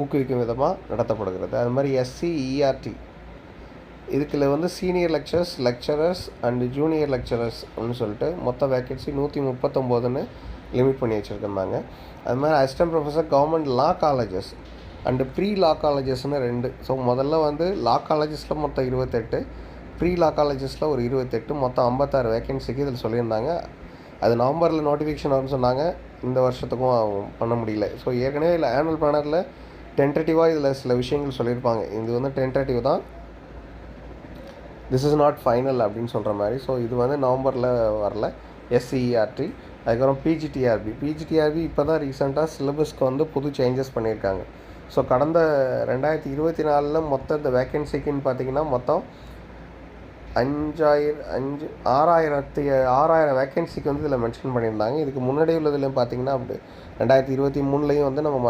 ஊக்குவிக்கும் விதமாக நடத்தப்படுகிறது. அது மாதிரி எஸ்சி இஆர்டி இதுக்குள்ள வந்து senior lecturers lecturers and junior lecturers அப்படின்னு சொல்லிட்டு மொத்த வேக்கன்சி நூற்றி முப்பத்தொம்போதுன்னு லிமிட் பண்ணி வச்சுருக்காங்க அது மாதிரி assistant professor government law colleges and pre law காலேஜஸ்னு ரெண்டு. ஸோ முதல்ல வந்து லா காலேஜஸில் மொத்தம் இருபத்தெட்டு ப்ரீ லா காலேஜஸில் ஒரு இருபத்தெட்டு மொத்தம் ஐம்பத்தாறு வேக்கன்சிக்கு இதில் சொல்லியிருந்தாங்க. அது நவம்பரில் நோட்டிஃபிகேஷன் வரும்னு சொன்னாங்க. இந்த வருஷத்துக்கும் பண்ண முடியல. ஸோ ஏற்கனவே இல்லை ஆனுவல் பிளானரில் டென்டேட்டிவாக இதில் சில விஷயங்கள் சொல்லியிருப்பாங்க. இது வந்து டென்டேட்டிவ் தான். திஸ் இஸ் நாட் ஃபைனல் அப்படின்னு சொல்கிற மாதிரி. ஸோ இது வந்து நவம்பரில் வரல. எஸ்சிஇஆர்டி அதுக்கப்புறம் பிஜிடிஆர்பி பிஜிடிஆர்பி இப்போ தான் ரீசெண்டாக சிலபஸ்க்கு வந்து புது சேஞ்சஸ் பண்ணியிருக்காங்க. ஸோ கடந்த ரெண்டாயிரத்தி இருபத்தி நாலில் மொத்த இந்த வேக்கன்சிக்குன்னு பார்த்தீங்கன்னா மொத்தம் அஞ்சாயிரம் அஞ்சு ஆறாயிரத்தி ஆறாயிரம் வேக்கன்சிக்கு வந்து இதில் மென்ஷன் பண்ணியிருந்தாங்க. இதுக்கு முன்னாடி உள்ளதுலேயும் பார்த்தீங்கன்னா அப்படி ரெண்டாயிரத்தி இருபத்தி மூணுலேயும் வந்து நம்ம